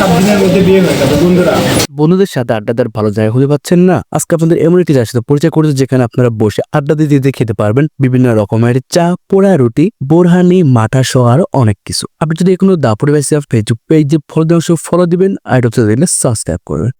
বন্ধুরা। বন্ধুদের সাথে আড্ডা দেওয়ার ভালো জায়গা খুঁজে পাচ্ছেন না? আজকে আপনাদের এমন একটি জায়গার সাথে পরিচয় করতে যেখানে আপনারা বসে আড্ডা দিতে দিতে খেতে পারবেন। বিভিন্ন রকমের চা, পোড়া রুটি, বোরহানি মাঠা সহ আরও অনেক কিছু। আপনি যদি এখনও দাপুরে বেসে ফেসবুক পেজে ফলো দেওয়া ফলো দিবেন, আর দিলে সাবস্ক্রাইব করবেন।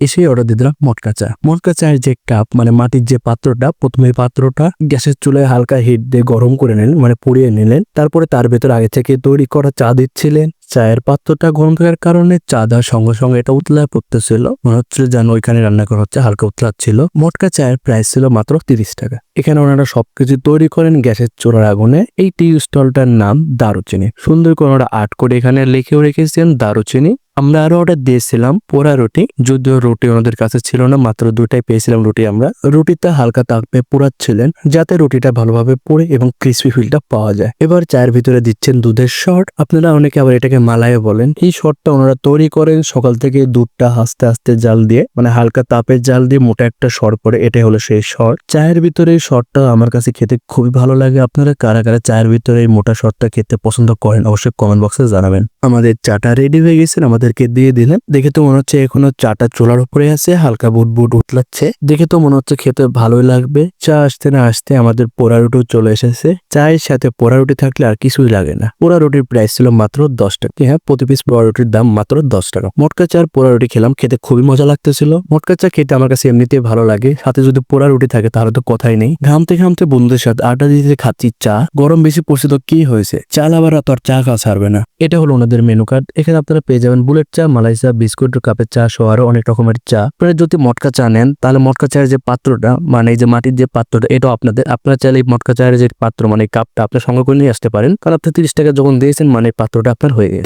এসে অর্ডার দিয়ে দিলাম মটকা চা। মটকা চায়ের যে কাপ মানে মাটির যে পাত্রটা, প্রথমে পাত্রটা গ্যাসের চুলায় হালকা হিট দিয়ে গরম করে নিলেন মানে পুড়িয়ে নিলেন। তারপরে তার ভেতর আগে থেকে তৈরি করা চা দিচ্ছিলেন। চায়ের পাত্রটা গরম থাকার কারণে চা দেওয়ার সঙ্গে সঙ্গে এটা উতলায় পড়তেছিল। মনে হচ্ছিল যেন ওইখানে রান্না করা হচ্ছে হালকা উতলাচ্ছিল। মটকা চায়ের প্রাইস ছিল মাত্র তিরিশ টাকা। এখানে ওনারা সবকিছু তৈরি করেন গ্যাসের চোরার আগুনে। এই টি স্টলটার নাম দারুচিনি। সুন্দর করে ওরা আর্ট করে এখানে লিখেও রেখেছেন দারুচিনি। আমরা আরও অর্ডার দিয়েছিলাম পোড়া রুটি। যদিও রুটি ওনাদের কাছে ছিল না, মাত্র দুটাই পেয়েছিলাম রুটি আমরা। রুটিটা হালকা তাপে পোড়াচ্ছিলেন, যাতে রুটিটা ভালোভাবে পোড়ে এবং ক্রিসপি ফিলটা পাওয়া যায়। এবার চায়ের ভিতরে দিচ্ছেন দুধের শর্ট আপনারা অনেকে আবার এটাকে মালাইও বলেন, এই শর্টটা ওনারা তৈরি করেন সকাল থেকে দুধটা আস্তে আস্তে জাল দিয়ে মানে হালকা তাপের জাল দিয়ে মোটা একটা শর্ট পরে, এটাই হলো সেই শর। চায়ের ভিতরে এই শর্টটা আমার কাছে খেতে খুবই ভালো লাগে। আপনারা কারা কারা চায়ের ভিতরে এই মোটা শর্টটা খেতে পছন্দ করেন, অবশ্যই কমেন্ট বক্সে জানাবেন। আমাদের চাটা রেডি হয়ে গেছে, আমাদেরকে দিয়ে দিলেন। দেখে তো মনে হচ্ছে এখনও চাটা চোলার উপরে আছে, হালকা বুট বুট উতলাচ্ছে। দেখে তো মনে হচ্ছে খেতে ভালোই লাগবে। চা আসতে না আসতে আমাদের পোড়া রুটিও চলে এসেছে। চায়ের সাথে পোড়া রুটি থাকলে আর কিছুই লাগে না। পোড়া রুটির প্রাইস ছিল মাত্র দশ টাকা। হ্যাঁ? প্রতি পিস পোড়া রুটির দাম মাত্র দশ টাকা। মটকা চার পোড়া রুটি খেলাম, খেতে খুবই মজা লাগতেছিল। মটকা চা খেতে আমার কাছে এমনিতেই ভালো লাগে। সাথে যদি পোড়া রুটি থাকে তাহলে তো কথাই নেই। ঘামতে ঘামতে বন্ধুদের সাথে আড্ডা দিতে খাচ্ছি চা। গরম বেশি পড়ছে তো কি হয়েছে? চাল আবার তো আর চা খাওয়া ছাড়বে না। এটা হলো ওনাদের মেনু কার্ড এখানে আপনারা পেয়ে যাবেন বুলেট চা, মালাই চা, বিস্কুট, কাপের চা সহ আরও অনেক রকমের চা। আপনারা যদি মটকা চা নেন, তাহলে মটকা চায়ের যে পাত্রটা মানে এই যে মাটির যে পাত্রটা, এটাও আপনাদের, আপনারা চাইলে মটকা চায়ের যে পাত্র মানে কাপটা আপনার সঙ্গে করে নিয়ে আসতে পারেন। কারণ আপনি তিরিশ টাকা যখন দিয়েছেন মানে পাত্রটা আপনার হয়ে হয়ে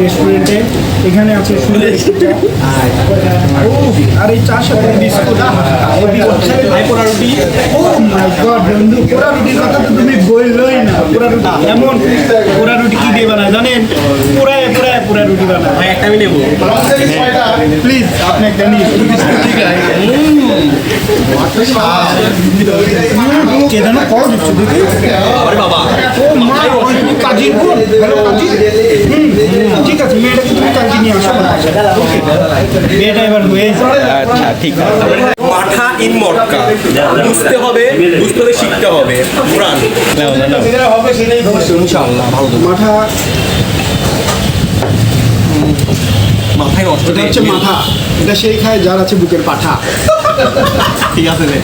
রেস্টুরেন্টে এখানে আছে চার সাথে বিস্কুট তুমি বললোই না পোড়া রুটি এমন পোড়া রুটি কি দিয়ে বানায় জানেন পোড়ায় পোড়ায় পোড়া রুটি বানায় ভাই একটা আমি নেব। প্লিজ আপনি একটা নিন। ঠিক আছে কে যেন কল দিচ্ছে দেখি ও মা তুমি বোন হ্যালো কাজী ঠিক আছে মেয়েটাকে তুমি কাজী নিয়ে আসো। মেয়েটা এবার হয়েছে মাঠা ইন মটকা। বুঝতে হবে বুঝতে হলে শিখতে হবে। কোরআন মাথা মাথায় নষ্ট এটা হচ্ছে মাথা। এটা সেই খায় যার আছে বুকের পাঠা। ঠিক আছে রে।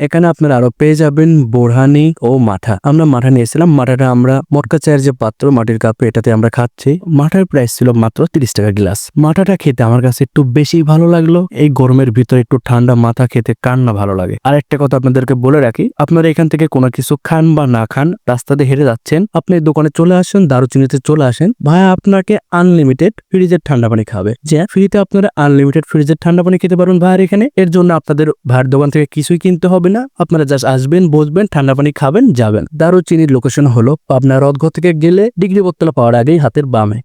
এখানে আপনারা আরও পেয়ে যাবেন বোরহানি ও মাঠা। আমরা মাঠা নিয়েছিলাম মাঠাটা আমরা মটকা চায়ের যে পাত্র, মাটির কাপে এটাতে আমরা খাচ্ছি। মাঠার প্রাইস ছিল মাত্র তিরিশ টাকা গ্লাস মাঠাটা খেতে আমার কাছে একটু বেশি ভালো লাগল। এই গরমের ভিতরে একটু ঠান্ডা মাথা খেতে কার না ভালো লাগে। আর একটা কথা আপনাদেরকে বলে রাখি, আপনারা এখান থেকে কোনো কিছু খান বা না খান, রাস্তাতে হেঁটে যাচ্ছেন, আপনি দোকানে চলে আসেন, দারুচিনিতে চলে আসেন ভাইয়া আপনাকে আনলিমিটেড ফ্রিজের ঠান্ডা পানি খাবে। যে ফ্রিতে আপনারা আনলিমিটেড ফ্রিজের ঠান্ডা পানি খেতে পারবেন ভাইয়ার এখানে। এর জন্য আপনাদের ভাইয়ের দোকান থেকে কিছুই কিনতে হবে না। আপনারা জাস্ট আসবেন, বসবেন, ঠান্ডা পানি খাবেন, যাবেন। দারুচিনির লোকেশন হলো আপনার রথঘর থেকে গেলে ডিগ্রি বোতলা পাওয়ার আগেই হাতের বামে।